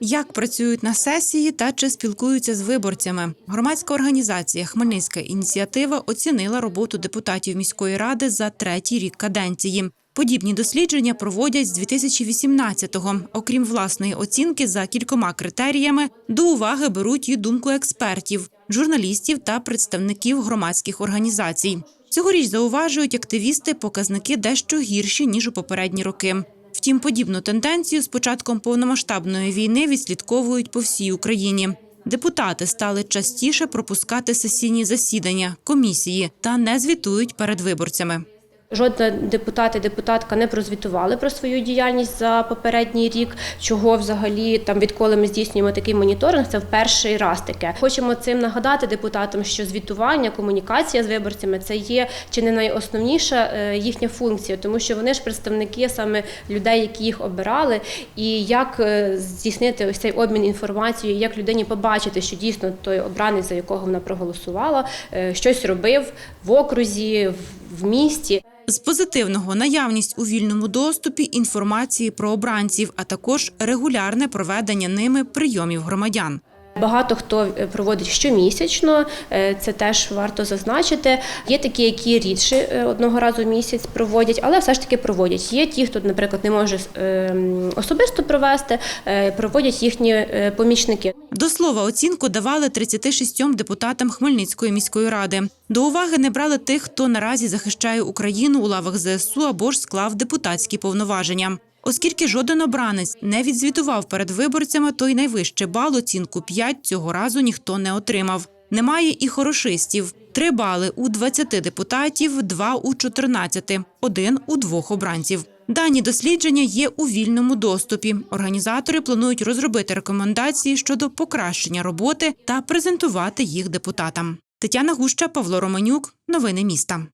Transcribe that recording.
Як працюють на сесії та чи спілкуються з виборцями? Громадська організація Хмельницька ініціатива оцінила роботу депутатів міської ради за третій рік каденції. Подібні дослідження проводять з 2018-го. Окрім власної оцінки за кількома критеріями, до уваги беруть і думку експертів, журналістів та представників громадських організацій. Цьогоріч зауважують активісти показники дещо гірші ніж у попередні роки. Втім, подібну тенденцію з початком повномасштабної війни відслідковують по всій Україні. Депутати стали частіше пропускати сесійні засідання, комісії та не звітують перед виборцями. Жоден депутат і депутатка не прозвітували про свою діяльність за попередній рік. Чого взагалі там відколи ми здійснюємо такий моніторинг, це в перший раз таке. Хочемо цим нагадати депутатам, що звітування, комунікація з виборцями це є чи не найосновніша е, їхня функція, тому що вони ж представники саме людей, які їх обирали, і як е, здійснити ось цей обмін інформацією, як людині побачити, що дійсно той обранець, за якого вона проголосувала, е, щось робив в окрузі, в місті. З позитивного наявність у вільному доступі інформації про обранців, а також регулярне проведення ними прийомів громадян. Багато хто е, проводить щомісячно, е, це теж варто зазначити. Є такі, які рідше е, одного разу в місяць проводять, але все ж таки проводять. Є ті, хто, наприклад, не може особисто провести, проводять їхні помічники. До слова, оцінку давали 36 депутатам Хмельницької міської ради. До уваги не брали тих, хто наразі захищає Україну у лавах ЗСУ або ж склав депутатські повноваження. Оскільки жоден обранець не відзвітував перед виборцями, то й найвище бал оцінку 5 цього разу ніхто не отримав. Немає і хорошистів. Три бали у 20 депутатів, два у 14, один у двох обранців. Дані дослідження є у вільному доступі. Організатори планують розробити рекомендації щодо покращення роботи та презентувати їх депутатам. Тетяна Гуща, Павло Романюк. Новини міста.